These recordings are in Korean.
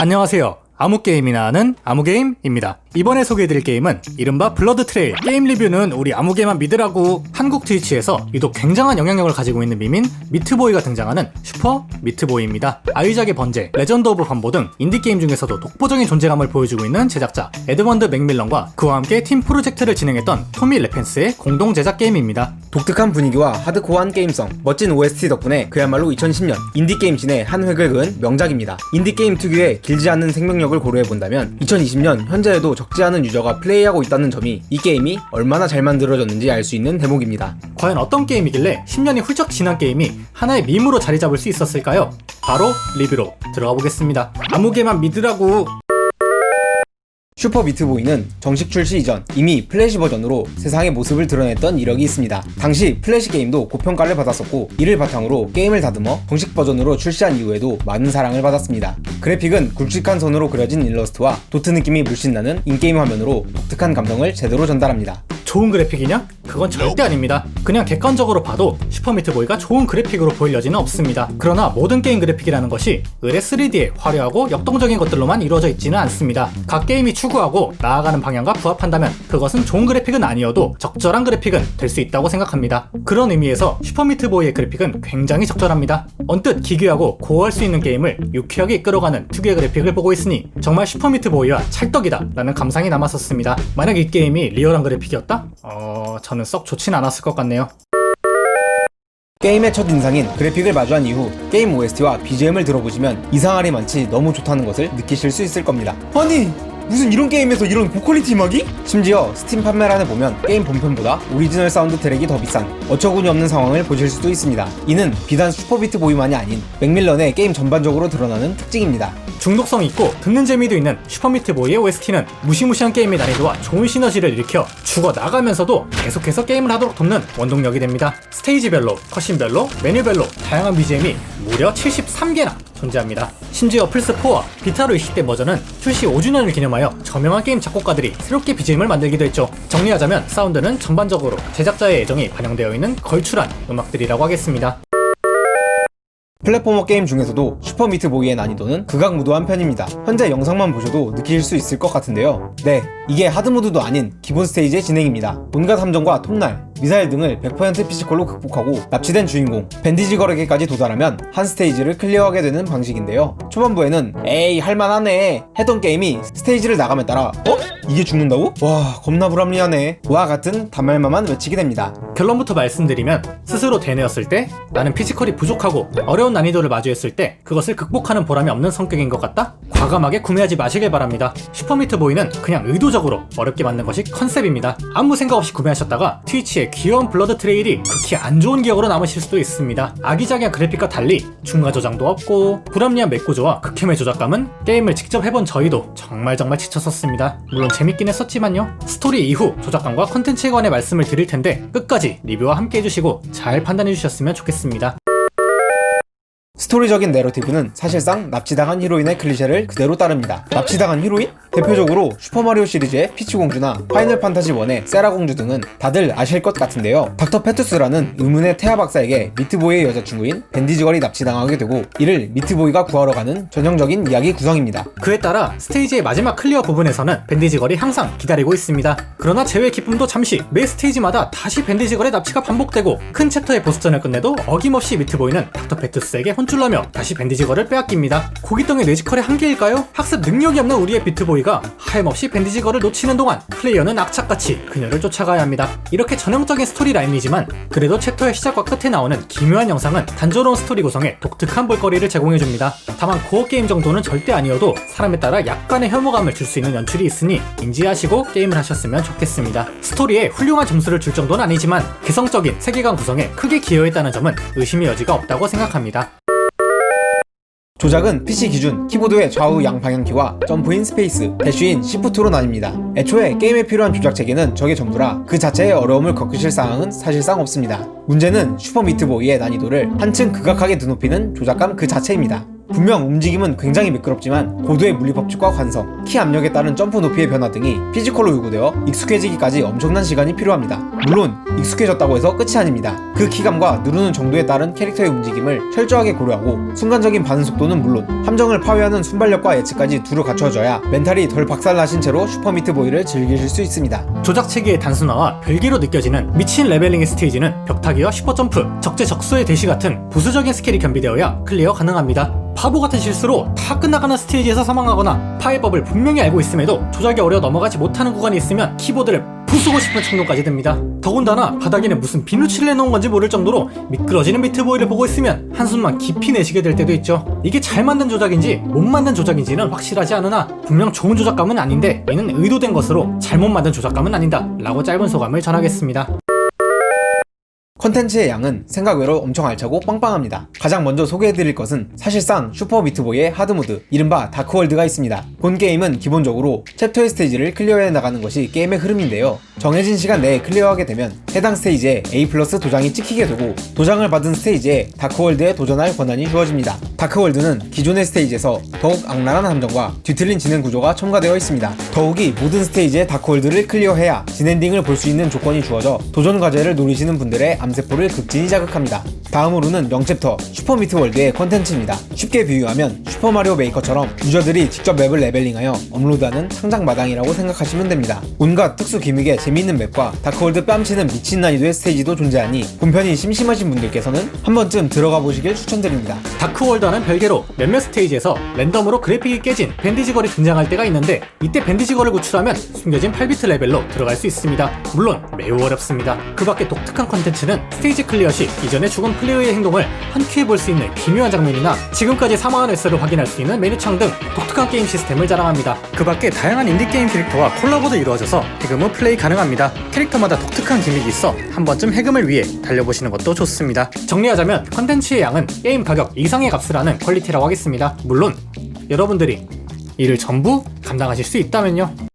안녕하세요. 아무게임이나 하는 아무게임입니다. 이번에 소개해드릴 게임은 이른바 블러드 트레일. 게임 리뷰는 우리 아무게임만 믿으라고 한국 트위치에서 유독 굉장한 영향력을 가지고 있는 밈인 미트보이가 등장하는 슈퍼 미트보이입니다. 아이작의 번제, 레전드 오브 반보 등 인디게임 중에서도 독보적인 존재감을 보여주고 있는 제작자 에드먼드 맥밀런과 그와 함께 팀 프로젝트를 진행했던 토미 레펜스의 공동 제작 게임입니다. 독특한 분위기와 하드코어한 게임성, 멋진 OST 덕분에 그야말로 2010년 인디게임 진의 한 획을 그은 명작입니다. 인디게임 특유의 길지 않은 생명력을 고려해본다면 2020년 현재에도 적지 않은 유저가 플레이하고 있다는 점이 이 게임이 얼마나 잘 만들어졌는지 알 수 있는 대목입니다. 과연 어떤 게임이길래 10년이 훌쩍 지난 게임이 하나의 밈으로 자리 잡을 수 있었을까요? 바로 리뷰로 들어가 보겠습니다. 아무개만 믿으라고 슈퍼 미트보이는 정식 출시 이전 이미 플래시 버전으로 세상의 모습을 드러냈던 이력이 있습니다. 당시 플래시 게임도 고평가를 받았었고 이를 바탕으로 게임을 다듬어 정식 버전으로 출시한 이후에도 많은 사랑을 받았습니다. 그래픽은 굵직한 선으로 그려진 일러스트와 도트 느낌이 물씬 나는 인게임 화면으로 독특한 감성을 제대로 전달합니다. 좋은 그래픽이냐? 그건 절대 아닙니다. 그냥 객관적으로 봐도 슈퍼미트보이가 좋은 그래픽으로 보일 여지는 없습니다. 그러나 모든 게임 그래픽이라는 것이 의뢰 3D의 화려하고 역동적인 것들로만 이루어져 있지는 않습니다. 각 게임이 추구하고 나아가는 방향과 부합한다면 그것은 좋은 그래픽은 아니어도 적절한 그래픽은 될 수 있다고 생각합니다. 그런 의미에서 슈퍼미트보이의 그래픽은 굉장히 적절합니다. 언뜻 기괴하고 고어할 수 있는 게임을 유쾌하게 이끌어가는 특유의 그래픽을 보고 있으니 정말 슈퍼미트보이와 찰떡이다 라는 감상이 남았었습니다. 만약 이 게임이 리얼한 그래픽이었다? 어... 저는 썩 좋진 않았을 것 같네요. 게임의 첫 인상인 그래픽을 마주한 이후 게임 OST와 BGM을 들어보시면 이상하리 많지 너무 좋다는 것을 느끼실 수 있을 겁니다. 아니 무슨 이런 게임에서 이런 고퀄리티 음악이? 심지어 스팀 판매란을 보면 게임 본편보다 오리지널 사운드 트랙이 더 비싼 어처구니 없는 상황을 보실 수도 있습니다. 이는 비단 슈퍼비트 보이만이 아닌 맥밀런의 게임 전반적으로 드러나는 특징입니다. 중독성 있고 듣는 재미도 있는 슈퍼미트보이의 OST는 무시무시한 게임의 난이도와 좋은 시너지를 일으켜 죽어 나가면서도 계속해서 게임을 하도록 돕는 원동력이 됩니다. 스테이지별로, 컷신별로, 메뉴별로 다양한 BGM이 무려 73개나 존재합니다. 심지어 플스4와 비타로 이식된 버전은 출시 5주년을 기념하여 저명한 게임 작곡가들이 새롭게 BGM을 만들기도 했죠. 정리하자면 사운드는 전반적으로 제작자의 애정이 반영되어 있는 걸출한 음악들이라고 하겠습니다. 플랫포머 게임 중에서도 슈퍼 미트보이의 난이도는 극악무도한 편입니다. 현재 영상만 보셔도 느끼실 수 있을 것 같은데요. 네, 이게 하드모드도 아닌 기본 스테이지의 진행입니다. 온갖 함정과 톱날, 미사일 등을 100% 피지컬로 극복하고 납치된 주인공, 밴디지 거래기까지 도달하면 한 스테이지를 클리어하게 되는 방식인데요. 초반부에는 에이 할만하네 했던 게임이 스테이지를 나감에 따라 어? 이게 죽는다고? 와 겁나 불합리하네 와 같은 단말마만 외치게 됩니다. 결론부터 말씀드리면 스스로 대뇌었을 때 나는 피지컬이 부족하고 어려운 난이도를 마주했을 때 그것을 극복하는 보람이 없는 성격인 것 같다? 과감하게 구매하지 마시길 바랍니다. 슈퍼미트 보이는 그냥 의도적으로 어렵게 만든 것이 컨셉입니다. 아무 생각 없이 구매하셨다가 트위치에 귀여운 블러드 트레일이 극히 안 좋은 기억으로 남으실 수도 있습니다. 아기자기한 그래픽과 달리 중화 조작도 없고 불합리한 맥구조와 극혐의 조작감은 게임을 직접 해본 저희도 정말 정말 지쳤었습니다. 물론 재밌긴 했었지만요. 스토리 이후 조작감과 컨텐츠에 관해 말씀을 드릴 텐데 끝까지 리뷰와 함께 해주시고 잘 판단해 주셨으면 좋겠습니다. 스토리적인 내러티브는 사실상 납치당한 히로인의 클리셰를 그대로 따릅니다. 납치당한 히로인? 대표적으로 슈퍼마리오 시리즈의 피치공주나 파이널 판타지 1의 세라공주 등은 다들 아실 것 같은데요. 닥터 페투스라는 의문의 태아 박사에게 미트보이의 여자친구인 밴디지걸이 납치당하게 되고 이를 미트보이가 구하러 가는 전형적인 이야기 구성입니다. 그에 따라 스테이지의 마지막 클리어 부분에서는 밴디지걸이 항상 기다리고 있습니다. 그러나 제외 기쁨도 잠시 매 스테이지마다 다시 밴디지걸의 납치가 반복되고 큰 챕터의 보스전을 끝내도 어김없이 미트보이는 닥터 페투스에게 혼쭐나며 다시 밴디지걸을 빼앗깁니다. 고기덩의 뇌지컬의 한계일까요? 학습 능력이 없는 우리의 비트보이 가 하염없이 밴디지걸을 놓치는 동안 플레이어는 악착같이 그녀를 쫓아가야 합니다. 이렇게 전형적인 스토리 라인이지만 그래도 챕터의 시작과 끝에 나오는 기묘한 영상은 단조로운 스토리 구성에 독특한 볼거리를 제공해줍니다. 다만 코어 게임 정도는 절대 아니어도 사람에 따라 약간의 혐오감을 줄 수 있는 연출이 있으니 인지하시고 게임을 하셨으면 좋겠습니다. 스토리에 훌륭한 점수를 줄 정도는 아니지만 개성적인 세계관 구성에 크게 기여했다는 점은 의심의 여지가 없다고 생각합니다. 조작은 PC 기준 키보드의 좌우 양 방향키와 점프인 스페이스, 대쉬인 시프트로 나뉩니다. 애초에 게임에 필요한 조작 체계는 저게 전부라 그 자체의 어려움을 겪으실 사항은 사실상 없습니다. 문제는 슈퍼 미트보이의 난이도를 한층 극악하게 드높이는 조작감 그 자체입니다. 분명 움직임은 굉장히 미끄럽지만 고도의 물리법칙과 관성, 키 압력에 따른 점프 높이의 변화 등이 피지컬로 요구되어 익숙해지기까지 엄청난 시간이 필요합니다. 물론 익숙해졌다고 해서 끝이 아닙니다. 그 키감과 누르는 정도에 따른 캐릭터의 움직임을 철저하게 고려하고 순간적인 반응 속도는 물론 함정을 파괴하는 순발력과 예측까지 두루 갖춰져야 멘탈이 덜 박살나신 채로 슈퍼미트보이를 즐기실 수 있습니다. 조작 체계의 단순화와 별개로 느껴지는 미친 레벨링의 스테이지는 벽타기와 슈퍼점프, 적재적소의 대시 같은 부수적인 스킬이 겸비되어야 클리어 가능합니다. 바보 같은 실수로 다 끝나가는 스테이지에서 사망하거나 파이법을 분명히 알고 있음에도 조작이 어려 넘어가지 못하는 구간이 있으면 키보드를 부수고 싶은 충동까지 듭니다. 더군다나 바닥에는 무슨 비누칠을 해놓은 건지 모를 정도로 미끄러지는 미트보이를 보고 있으면 한숨만 깊이 내쉬게 될 때도 있죠. 이게 잘 만든 조작인지 못 만든 조작인지는 확실하지 않으나 분명 좋은 조작감은 아닌데 이는 의도된 것으로 잘못 만든 조작감은 아니다 라고 짧은 소감을 전하겠습니다. 컨텐츠의 양은 생각 외로 엄청 알차고 빵빵합니다. 가장 먼저 소개해드릴 것은 사실상 슈퍼 미트보이의 하드모드, 이른바 다크월드가 있습니다. 본 게임은 기본적으로 챕터의 스테이지를 클리어해 나가는 것이 게임의 흐름인데요. 정해진 시간 내에 클리어하게 되면 해당 스테이지에 A 플러스 도장이 찍히게 되고 도장을 받은 스테이지에 다크월드에 도전할 권한이 주어집니다. 다크월드는 기존의 스테이지에서 더욱 악랄한 함정과 뒤틀린 진행 구조가 첨가되어 있습니다. 더욱이 모든 스테이지의 다크월드를 클리어해야 진엔딩을 볼 수 있는 조건이 주어져 도전 과제를 노리시는 분들의 암 세포를 극진히 자극합니다. 다음으로는 0챕터 슈퍼 미트월드의 컨텐츠입니다. 쉽게 비유하면 슈퍼마리오 메이커처럼 유저들이 직접 맵을 레벨링하여 업로드하는 상장 마당이라고 생각하시면 됩니다. 온갖 특수 기믹의 재미있는 맵과 다크월드 뺨치는 미친 난이도의 스테이지도 존재하니 본편이 심심하신 분들께서는 한 번쯤 들어가 보시길 추천드립니다. 다크월드와는 별개로 몇몇 스테이지에서 랜덤으로 그래픽이 깨진 밴디지걸이 등장할 때가 있는데 이때 밴디지걸을 구출하면 숨겨진 8비트 레벨로 들어갈 수 있습니다. 물론 매우 어렵습니다. 그 밖에 독특한 컨텐츠는 스테이지 클리어 시 이전에 죽은 플레이어의 행동을 한 큐에 볼 수 있는 기묘한 장면이나 지금까지 사망한 횟수를 확인할 수 있는 메뉴창 등 독특한 게임 시스템을 자랑합니다. 그 밖에 다양한 인디게임 캐릭터와 콜라보도 이루어져서 후 플레이 가능합니다. 캐릭터마다 독특한 기믹이 있어 한 번쯤 해금을 위해 달려보시는 것도 좋습니다. 정리하자면 컨텐츠의 양은 게임 가격 이상의 값을 하는 퀄리티라고 하겠습니다. 물론 여러분들이 이를 전부 감당하실 수 있다면요.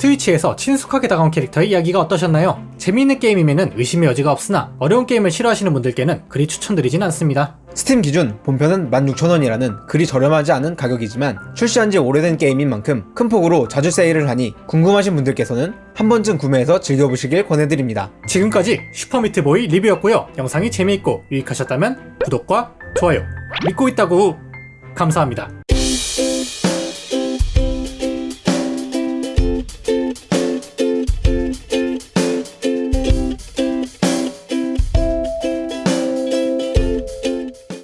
트위치에서 친숙하게 다가온 캐릭터의 이야기가 어떠셨나요? 재미있는 게임이면 의심의 여지가 없으나 어려운 게임을 싫어하시는 분들께는 그리 추천드리진 않습니다. 스팀 기준 본편은 16,000원이라는 그리 저렴하지 않은 가격이지만 출시한 지 오래된 게임인 만큼 큰 폭으로 자주 세일을 하니 궁금하신 분들께서는 한 번쯤 구매해서 즐겨보시길 권해드립니다. 지금까지 슈퍼미트보이 리뷰였고요. 영상이 재미있고 유익하셨다면 구독과 좋아요 믿고 있다고 감사합니다.